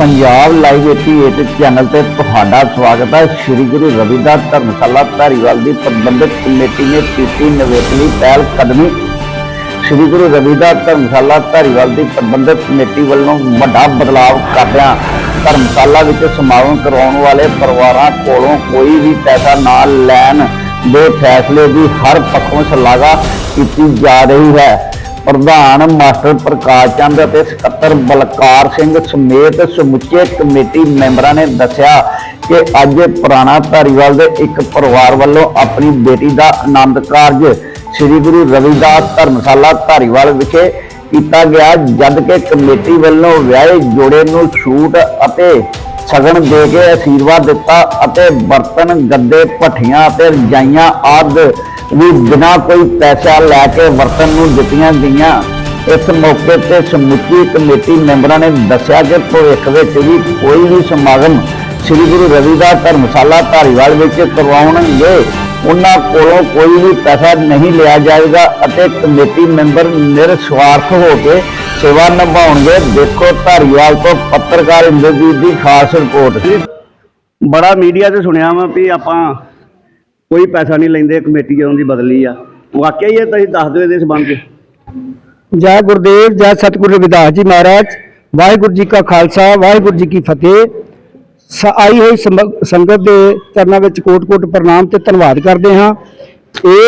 Punjab live 88 channel ਤੇ ਤੁਹਾਡਾ ਸਵਾਗਤ ਹੈ। ਸ੍ਰੀ ਗੁਰੂ ਰਵਿਦਾਸ ਧਰਮਸ਼ਾਲਾ ਧਾਰੀਵਾਲ ਦੀ ਪ੍ਰਬੰਧਕ ਕਮੇਟੀ ਨੇ ਕੀਤੀ ਨਵੇਕਲੀ ਪਹਿਲ ਕਦਮੀ। ਸ੍ਰੀ ਗੁਰੂ ਰਵਿਦਾਸ ਧਰਮਸ਼ਾਲਾ ਧਾਰੀਵਾਲ ਦੀ ਪ੍ਰਬੰਧਕ ਕਮੇਟੀ ਵੱਲੋਂ ਵੱਡਾ ਬਦਲਾਅ ਕਰਦਿਆਂ ਧਰਮਸ਼ਾਲਾ ਵਿੱਚ ਸਮਾਗਮ ਕਰਾਉਣ ਵਾਲੇ ਪਰਿਵਾਰਾਂ ਕੋਲੋਂ ਕੋਈ ਵੀ ਪੈਸਾ ਨਾ ਲੈਣ ਦੇ ਫੈਸਲੇ ਦੀ ਹਰ ਪੱਖੋਂ ਸ਼ਲਾਘਾ ਕੀਤੀ ਜਾ ਰਹੀ ਹੈ। ਪ੍ਰਧਾਨ ਮਾਸਟਰ ਪ੍ਰਕਾਸ਼ ਚੰਦ ਅਤੇ ਸਕੱਤਰ ਬਲਕਾਰ ਸਿੰਘ ਸਮੇਤ ਸਮੁੱਚੇ ਕਮੇਟੀ ਮੈਂਬਰਾਂ ਨੇ ਦੱਸਿਆ ਕਿ ਅੱਜ ਪੁਰਾਣਾ ਧਾਰੀਵਾਲ ਦੇ ਇੱਕ ਪਰਿਵਾਰ ਵੱਲੋਂ ਆਪਣੀ ਬੇਟੀ ਦਾ ਆਨੰਦ ਕਾਰਜ ਸ੍ਰੀ ਗੁਰੂ ਰਵਿਦਾਸ ਧਰਮਸ਼ਾਲਾ ਧਾਰੀਵਾਲ ਵਿਖੇ ਕੀਤਾ ਗਿਆ, ਜਦ ਕਿ ਕਮੇਟੀ ਵੱਲੋਂ ਵਿਆਹੇ ਜੋੜੇ ਨੂੰ ਛੂਟ ਅਤੇ ਸ਼ਗਨ ਦੇ ਕੇ ਅਸ਼ੀਰਵਾਦ ਦਿੱਤਾ ਅਤੇ ਬਰਤਨ, ਗੱਦੇ, ਭੱਠੀਆਂ ਅਤੇ ਰਜਾਈਆਂ ਆਦਿ ਵੀ ਬਿਨਾਂ ਕੋਈ ਪੈਸਾ ਲੈ ਕੇ ਵਰਤਨ ਨੂੰ ਦਿੱਤੀਆਂ ਗਈਆਂ, ਇਸ ਮੌਕੇ ਤੇ ਸਮੁੱਚੀ ਕਮੇਟੀ ਮੈਂਬਰਾਂ ਨੇ ਦੱਸਿਆ ਕਿ ਭਵਿੱਖ ਵਿੱਚ ਵੀ ਕੋਈ ਵੀ ਸਮਾਗਮ ਸ੍ਰੀ ਗੁਰੂ ਰਵਿਦਾਸ ਧਰਮਸ਼ਾਲਾ ਧਾਰੀਵਾਲ ਵਿੱਚ ਕਰਵਾਉਣਗੇ, ਉਹਨਾਂ ਕੋਲੋਂ ਕੋਈ ਵੀ ਪੈਸਾ ਨਹੀਂ ਲਿਆ ਜਾਏਗਾ ਅਤੇ ਕਮੇਟੀ ਮੈਂਬਰ ਨਿਰਸਵਾਰਥ ਹੋ ਕੇ ਸੇਵਾ ਨਿਭਾਉਣਗੇ। ਦੇਖੋ ਧਾਰੀਵਾਲ ਤੋਂ ਪੱਤਰਕਾਰ ਇੰਦਰਜੀਤ ਦੀ ਖਾਸ ਰਿਪੋਰਟ। ਬੜਾ ਮੀਡੀਆ ਤੇ ਸੁਣਿਆ ਵਾ ਵੀ ਆਪਾਂ ਕੋਈ ਪੈਸਾ ਨਹੀਂ ਲੈਂਦੇ, ਕਮੇਟੀ ਜਦੋਂ ਦੀ ਬਦਲੀ ਆ। ਵਾਕਿਆ ਹੀ ਇਹ ਤੁਸੀਂ ਦੱਸ ਦਿਓ ਇਹਦੇ ਸੰਬੰਧ ਜੈ ਗੁਰਦੇਵ, ਜੈ ਸਤਿਗੁਰੂ ਰਵਿਦਾਸ ਜੀ ਮਹਾਰਾਜ, ਵਾਹਿਗੁਰੂ ਜੀ ਕਾ ਖਾਲਸਾ, ਵਾਹਿਗੁਰੂ ਜੀ ਕੀ ਫਤਿਹ। ਸ- ਆਈ ਹੋਈ ਸੰਗ- ਸੰਗਤ ਦੇ ਚਰਨਾਂ ਵਿੱਚ ਕੋਟ-ਕੋਟ ਪ੍ਰਣਾਮ ਤੇ ਧੰਨਵਾਦ ਕਰਦੇ ਹਾਂ।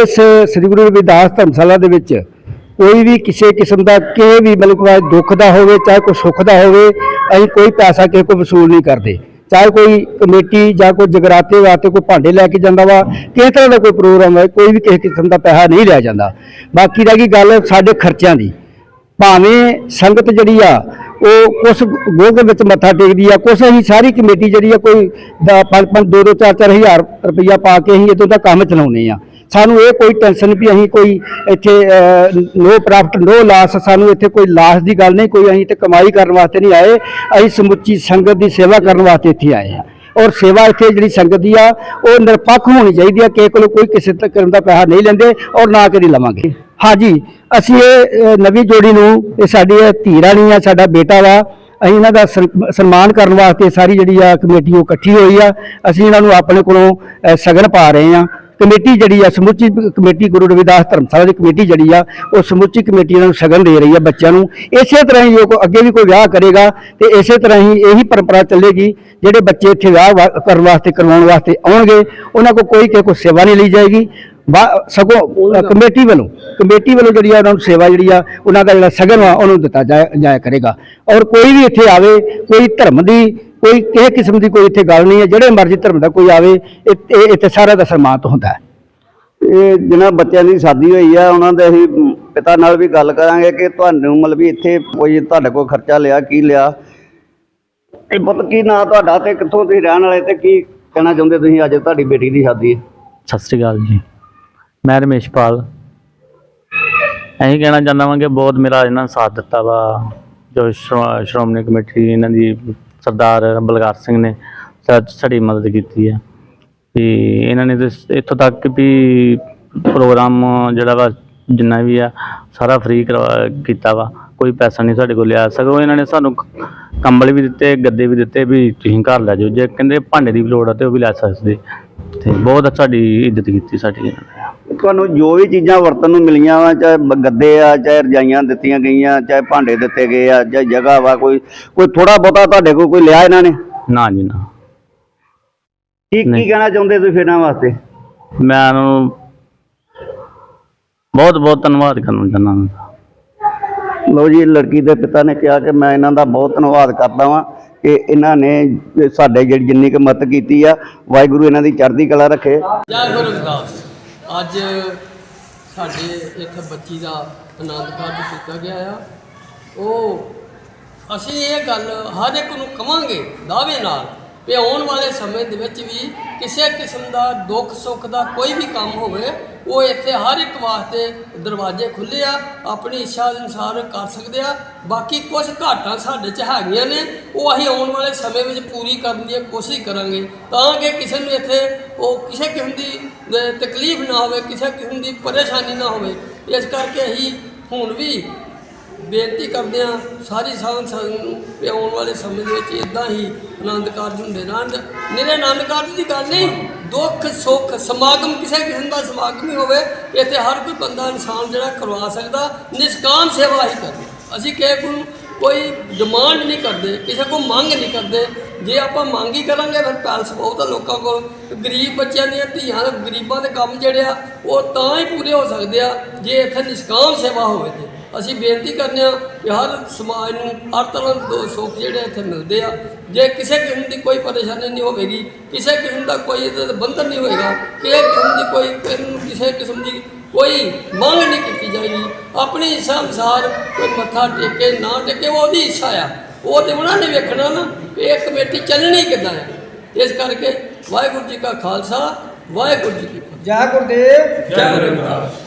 ਇਸ ਸ੍ਰੀ ਗੁਰੂ ਰਵਿਦਾਸ ਧਰਮਸ਼ਾਲਾ ਦੇ ਵਿੱਚ ਕੋਈ ਵੀ ਕਿਸੇ ਕਿਸਮ ਦਾ ਕਿਸੇ ਵੀ ਮਤਲਬ ਦੁੱਖ ਦਾ ਹੋਵੇ, ਚਾਹੇ ਕੋਈ ਸੁੱਖ ਦਾ ਹੋਵੇ, ਅਸੀਂ ਕੋਈ ਪੈਸਾ, ਕਿਸੇ ਕੋਲ ਵਸੂਲ ਨਹੀਂ ਕਰਦੇ। ਚਾਹੇ ਕੋਈ ਕਮੇਟੀ ਜਾਂ ਕੋਈ ਜਗਰਾਤੇ ਵਾਸਤੇ ਕੋਈ ਭਾਂਡੇ ਲੈ ਕੇ ਜਾਂਦਾ ਵਾ, ਕਿਸੇ ਤਰ੍ਹਾਂ ਦਾ ਕੋਈ ਪ੍ਰੋਗਰਾਮ ਹੈ, ਕੋਈ ਵੀ ਕਿਸੇ ਕਿਸਮ ਦਾ ਪੈਸਾ ਨਹੀਂ ਲਿਆ ਜਾਂਦਾ। ਬਾਕੀ ਰਹਿ ਗਈ ਗੱਲ ਸਾਡੇ ਖਰਚਿਆਂ ਦੀ। ਭਾਵੇਂ ਸੰਗਤ ਜਿਹੜੀ ਆ, ਉਹ ਕੁਛ ਗੋਹ ਦੇ ਵਿੱਚ ਮੱਥਾ ਟੇਕਦੀ ਆ, ਕੁਛ ਅਸੀਂ ਸਾਰੀ ਕਮੇਟੀ ਜਿਹੜੀ ਆ, ਕੋਈ 5-5 2-2 4-4 ਹਜ਼ਾਰ ਰੁਪਈਆ ਪਾ ਕੇ ਅਸੀਂ ਇਦੋਂ ਦਾ ਕੰਮ ਚਲਾਉਂਦੇ ਆ। ਸਾਨੂੰ ਇਹ ਕੋਈ ਟੈਨਸ਼ਨ ਵੀ ਅਸੀਂ ਕੋਈ ਇੱਥੇ ਨੋ ਪ੍ਰੋਫਿਟ ਨੋ ਲਾਸ ਸਾਨੂੰ ਇੱਥੇ ਕੋਈ ਲਾਸ ਦੀ ਗੱਲ ਨਹੀਂ, ਕੋਈ ਅਸੀਂ ਤੇ ਕਮਾਈ ਕਰਨ ਵਾਸਤੇ ਨਹੀਂ ਆਏ, ਅਸੀਂ ਸਮੁੱਚੀ ਸੰਗਤ ਦੀ ਸੇਵਾ ਕਰਨ ਵਾਸਤੇ ਇੱਥੇ ਆਏ ਹਾਂ। ਔਰ ਸੇਵਾ ਇੱਥੇ ਜਿਹੜੀ ਸੰਗਤ ਦੀ ਆ, ਉਹ ਨਿਰਪੱਖ ਹੋਣੀ ਚਾਹੀਦੀ ਆ ਕਿਸੇ ਕੋਲੋਂ ਕੋਈ ਕਿਸੇ ਤਰ੍ਹਾਂ ਦਾ ਪੈਸਾ ਨਹੀਂ ਲੈਂਦੇ ਔਰ ਨਾ ਕਦੀ ਲਵਾਂਗੇ। ਹਾਂਜੀ, ਅਸੀਂ ਇਹ ਨਵੀਂ ਜੋੜੀ ਨੂੰ, ਇਹ ਸਾਡੀ ਇਹ ਧੀ ਰਾਣੀ ਆ, ਸਾਡਾ ਬੇਟਾ ਵਾ, ਅਸੀਂ ਇਹਨਾਂ ਦਾ ਸਨ- ਸਨਮਾਨ ਕਰਨ ਵਾਸਤੇ ਸਾਰੀ ਜਿਹੜੀ ਆ ਕਮੇਟੀ ਉਹ ਇਕੱਠੀ ਹੋਈ ਆ, ਅਸੀਂ ਇਹਨਾਂ ਨੂੰ ਆਪਣੇ ਕੋਲੋਂ ਸ਼ਗਨ ਪਾ ਰਹੇ ਆ ਕਮੇਟੀ ਜਿਹੜੀ ਆ, ਸਮੁੱਚੀ ਕਮੇਟੀ ਗੁਰੂ ਰਵਿਦਾਸ ਧਰਮਸ਼ਾਲਾ ਦੀ ਕਮੇਟੀ ਜਿਹੜੀ ਆ, ਉਹ ਸਮੁੱਚੀ ਕਮੇਟੀ ਇਹਨਾਂ ਨੂੰ ਸ਼ਗਨ ਦੇ ਰਹੀ ਆ ਬੱਚਿਆਂ ਨੂੰ। ਇਸੇ ਤਰ੍ਹਾਂ ਹੀ ਉਹ ਅੱਗੇ ਵੀ ਕੋਈ ਵਿਆਹ ਕਰੇਗਾ, ਤੇ ਇਸੇ ਤਰ੍ਹਾਂ ਹੀ ਇਹੀ ਪਰੰਪਰਾ ਚੱਲੇਗੀ, ਜਿਹੜੇ ਬੱਚੇ ਇੱਥੇ ਵਿਆਹ ਵਾ- ਕਰਨ ਵਾਸਤੇ, ਕਰਵਾਉਣ ਵਾਸਤੇ ਆਉਣਗੇ, ਉਹਨਾਂ ਕੋਲ ਕੋਈ ਕਿਸੇ ਕੋਲ ਸੇਵਾ ਨਹੀਂ ਲਈ ਜਾਏਗੀ। ਬਾ- ਸਗੋਂ ਕਮੇਟੀ ਵੱਲੋਂ ਕਮੇਟੀ ਵੱਲੋਂ ਜਿਹੜੀ ਆ ਉਹਨਾਂ ਨੂੰ ਸੇਵਾ ਜਿਹੜੀ ਆ, ਉਹਨਾਂ ਦਾ ਜਿਹੜਾ ਸਗਨ ਆ ਉਹਨੂੰ ਦਿੱਤਾ ਜਾਇਆ ਜਾਇਆ ਕਰੇਗਾ। ਔਰ ਕੋਈ ਵੀ ਇੱਥੇ ਆਵੇ, ਕੋਈ ਧਰਮ ਦੀ ਕੋਈ ਕਿਸੇ ਕਿਸਮ ਦੀ ਕੋਈ ਇੱਥੇ ਗੱਲ ਨਹੀਂ ਹੈ। ਜਿਹੜੇ ਮਰਜ਼ੀ ਧਰਮ ਦਾ ਕੋਈ ਆਵੇ ਇੱਥੇ ਸਾਰਾ ਦਾ ਸਨਮਾਨਿਤ ਹੁੰਦਾ ਹੈ। ਇਹ ਜਿਨ੍ਹਾਂ ਬੱਚਿਆਂ ਦੀ ਸ਼ਾਦੀ ਹੋਈ ਆ ਉਹਨਾਂ ਦੇ ਅਸੀਂ ਪਿਤਾ ਨਾਲ ਵੀ ਗੱਲ ਕਰਾਂਗੇ ਕਿ ਤੁਹਾਨੂੰ ਮਤਲਬ ਵੀ ਇੱਥੇ ਕੋਈ ਤੁਹਾਡੇ ਕੋਲ ਖਰਚਾ ਲਿਆ ਕੀ ਲਿਆ? ਇਹ ਪੁੱਤ ਕੀ ਨਾਂ ਤੁਹਾਡਾ ਤੇ ਕਿੱਥੋਂ ਤੁਸੀਂ ਰਹਿਣ ਵਾਲੇ ਤੇ ਕੀ ਕਹਿਣਾ ਚਾਹੁੰਦੇ ਤੁਸੀਂ ਅੱਜ ਤੁਹਾਡੀ ਬੇਟੀ ਦੀ ਸ਼ਾਦੀ ਹੈ? ਸਤਿ ਸ੍ਰੀ ਅਕਾਲ ਜੀ। ਮੈਂ ਰਮੇਸ਼ਪਾਲ ਇਹੀ ਕਹਿਣਾ ਚਾਹੁੰਦਾ ਵਾਂ ਕਿ ਬਹੁਤ ਮੇਰਾ ਇਹਨਾਂ ਨੇ ਸਾਥ ਦਿੱਤਾ ਵਾ ਜੋ ਸ਼੍ਰੋ- ਸ਼੍ਰੋਮਣੀ ਕਮੇਟੀ ਇਹਨਾਂ ਦੀ ਸਰਦਾਰ ਬਲਕਾਰ ਸਿੰਘ ਨੇ ਸਾ- ਸਾਡੀ ਮਦਦ ਕੀਤੀ ਹੈ। ਤੇ ਇਹਨਾਂ ਨੇ ਤੇ ਇੱਥੋਂ ਤੱਕ ਵੀ ਪ੍ਰੋਗਰਾਮ ਜਿਹੜਾ ਵਾ ਜਿੰਨਾ ਵੀ ਆ, ਸਾਰਾ ਫ੍ਰੀ ਕੀਤਾ ਵਾ। ਕੋਈ ਪੈਸਾ ਨਹੀਂ ਸਾਡੇ ਕੋਲ ਲਿਆ। ਸਗੋਂ ਇਹਨਾਂ ਨੇ ਸਾਨੂੰ ਕੰਬਲ ਵੀ ਦਿੱਤੇ, ਗੱਦੇ ਵੀ ਦਿੱਤੇ ਵੀ ਤੁਸੀਂ ਘਰ ਲੈ ਜਾਓ। ਜੇ ਕਹਿੰਦੇ ਭਾਂਡੇ ਦੀ ਵੀ ਲੋੜ ਆ ਤੇ ਉਹ ਵੀ ਲੈ ਸਕਦੇ। ਤੇ ਬਹੁਤ ਸਾਡੀ ਇੱਜ਼ਤ ਕੀਤੀ ਸਾਡੀ ਇਹਨਾਂ ਨੇ। ਤੁਹਾਨੂੰ ਜੋ ਵੀ ਚੀਜ਼ਾਂ ਵਰਤਨ ਨੂੰ ਮਿਲੀਆਂ ਵਾ ਚਾਹੇ ਗੱਦੇ ਆ ਚਾਹੇ ਰਜਾਈਆਂ ਦਿੱਤੀਆਂ ਗਈਆਂ ਚਾਹੇ ਭਾਂਡੇ ਦਿੱਤੇ ਗਏ ਆ ਚਾਹੇ ਜਗ੍ਹਾ ਵਾ ਕੋਈ ਕੋਈ ਥੋੜਾ ਬਹੁਤਾ ਤੁਹਾਡੇ ਕੋਲ ਕੋਈ ਲਿਆ ਇਹਨਾਂ ਨੇ? ਨਾ ਜੀ ਨਾ। ਕੀ ਕੀ। ਕਹਿਣਾ ਚਾਹੁੰਦੇ ਤੁਸੀਂ ਇਹਨਾਂ ਵਾਸਤੇ? ਮੈਂ ਇਹਨਾਂ ਨੂੰ ਬਹੁਤ ਬਹੁਤ ਧੰਨਵਾਦ ਕਰਨਾ ਚਾਹੁੰਦਾ ਹਾਂ। ਲੋ ਜੀ ਲੜਕੀ ਦੇ ਪਿਤਾ ਨੇ ਕਿਹਾ ਕਿ ਮੈਂ ਇਹਨਾਂ ਦਾ ਬਹੁਤ ਧੰਨਵਾਦ ਕਰਦਾ ਵਾਂ ਕਿ ਇਹਨਾਂ ਨੇ ਸਾਡੇ ਜਿਹੜੀ ਜਿੰਨੀ ਕੁ ਮਦਦ ਕੀਤੀ ਆ ਵਾਹਿਗੁਰੂ ਇਹਨਾਂ ਦੀ ਚੜ੍ਹਦੀ ਕਲਾ ਰੱਖੇ। ਜੈ ਗੁਰੂ ਰਵਿਦਾਸ ਅੱਜ ਸਾਡੇ ਇੱਕ ਬੱਚੀ ਦਾ ਆਨੰਦ ਕਾਰਜ ਕੀਤਾ ਗਿਆ ਆ। ਉਹ ਅਸੀਂ ਇਹ ਗੱਲ ਹਰ ਇੱਕ ਨੂੰ ਕਵਾਂਗੇ ਦਾਅਵੇ ਨਾਲ ਕਿ ਆਉਣ ਵਾਲੇ ਸਮੇਂ ਦੇ ਵਿੱਚ ਵੀ ਕਿਸੇ ਕਿਸਮ ਦਾ ਦੁੱਖ ਸੁੱਖ ਦਾ ਕੋਈ ਵੀ ਕੰਮ ਹੋਵੇ, ਉਹ ਇੱਥੇ ਹਰ ਇੱਕ ਵਾਸਤੇ ਦਰਵਾਜ਼ੇ ਖੁੱਲੇ ਆ, ਆਪਣੀ ਇੱਛਾ ਅਨੁਸਾਰ ਕਰ ਸਕਦੇ ਆ। ਬਾਕੀ ਕੁਝ ਘਾਟਾਂ ਸਾਡੇ 'ਚ ਹੈਗੀਆਂ ਨੇ, ਉਹ ਅਸੀਂ ਆਉਣ ਵਾਲੇ ਸਮੇਂ ਵਿੱਚ ਪੂਰੀ ਕਰਨ ਦੀ ਕੋਸ਼ਿਸ਼ ਕਰਾਂਗੇ। ਤਾਂ ਕਿ ਕਿਸੇ ਨੂੰ ਇੱਥੇ ਉਹ ਕਿਸੇ ਕਿਸਮ ਦੀ ਤਕਲੀਫ ਨਾ ਹੋਵੇ, ਕਿਸੇ ਕਿਸਮ ਦੀ ਪਰੇਸ਼ਾਨੀ ਨਾ ਹੋਵੇ। ਇਸ ਕਰਕੇ ਅਸੀਂ ਹੁਣ ਵੀ ਬੇਨਤੀ ਕਰਦੇ ਹਾਂ, ਸਾਰੀ ਸਾਧ ਸੰਗਤ ਨੂੰ ਕਿ ਆਉਣ ਵਾਲੇ ਸਮੇਂ ਦੇ ਵਿੱਚ ਇਦਾਂ ਹੀ ਆਨੰਦ ਕਾਰਜ ਹੁੰਦੇ ਰਹਿਣ। ਨਿਰੇ ਆਨੰਦ ਕਾਰਜ ਦੀ ਗੱਲ ਨਹੀਂ, ਦੁੱਖ, ਸੁੱਖ, ਸਮਾਗਮ, ਕਿਸੇ ਕਿਸਮ ਦਾ ਸਮਾਗਮ ਹੀ ਹੋਵੇ, ਇੱਥੇ ਹਰ ਕੋਈ ਬੰਦਾ ਇਨਸਾਨ ਜਿਹੜਾ ਕਰਵਾ ਸਕਦਾ, ਨਿਸ਼ਕਾਮ ਸੇਵਾ ਹੀ ਕਰਨੀ ਅਸੀਂ ਕਿਸੇ ਕੋਲ ਕੋਈ ਡਿਮਾਂਡ ਨਹੀਂ ਕਰਦੇ, ਕਿਸੇ ਕੋਲ ਮੰਗ ਨਹੀਂ ਕਰਦੇ ਜੇ ਆਪਾਂ ਮੰਗ ਹੀ ਕਰਾਂਗੇ ਫਿਰ ਪੈਲਸ ਬਹੁਤ ਆ ਲੋਕਾਂ ਕੋਲ। ਗਰੀਬ ਬੱਚਿਆਂ ਦੀਆਂ ਧੀਆਂ ਗਰੀਬਾਂ ਦੇ ਕੰਮ ਜਿਹੜੇ ਆ, ਉਹ ਤਾਂ ਹੀ ਪੂਰੇ ਹੋ ਸਕਦੇ ਆ, ਜੇ ਇੱਥੇ ਨਿਸ਼ਕਾਮ ਸੇਵਾ ਹੋਵੇ ਤੇ। ਅਸੀਂ ਬੇਨਤੀ ਕਰਨੇ ਆ ਕਿ ਹਰ ਸਮਾਜ ਨੂੰ, ਹਰ ਤਰ੍ਹਾਂ ਦੇ ਦੋ ਸੁੱਖ ਜਿਹੜੇ ਇੱਥੇ ਮਿਲਦੇ ਆ। ਜੇ ਕਿਸੇ ਕਿਸਮ ਦੀ ਕੋਈ ਪਰੇਸ਼ਾਨੀ ਨਹੀਂ ਹੋਵੇਗੀ, ਕਿਸੇ ਕਿਸਮ ਦਾ ਕੋਈ ਇਹਦੇ ਤੇ ਬੰਧਨ ਨਹੀਂ ਹੋਏਗਾ ਕਿਸੇ ਕਿਸਮ ਦੀ ਕੋਈ ਕਿਸੇ- ਕਿਸਮ ਦੀ ਕੋਈ ਮੰਗ ਨਹੀਂ ਕੀਤੀ ਜਾਏਗੀ। ਆਪਣੀ ਇੱਛਾ ਅਨੁਸਾਰ ਕੋਈ ਮੱਥਾ ਟੇਕੇ, ਨਾ ਟੇਕੇ, ਉਹਦੀ ਇੱਛਾ ਆ। ਉਹ ਤੇ ਉਹਨਾਂ ਨੇ ਵੇਖਣਾ ਨਾ। ਵੀ ਇਹ ਕਮੇਟੀ ਚੱਲਣੀ ਕਿੱਦਾਂ ਹੈ? ਇਸ ਕਰਕੇ ਵਾਹਿਗੁਰੂ ਜੀ ਕਾ ਖਾਲਸਾ ਵਾਹਿਗੁਰੂ ਜੀ ਕੀ ਫਤਿਹ। ਜੈ ਗੁਰਦੇਵ। ਜੈ ਰਵਿਦਾਸ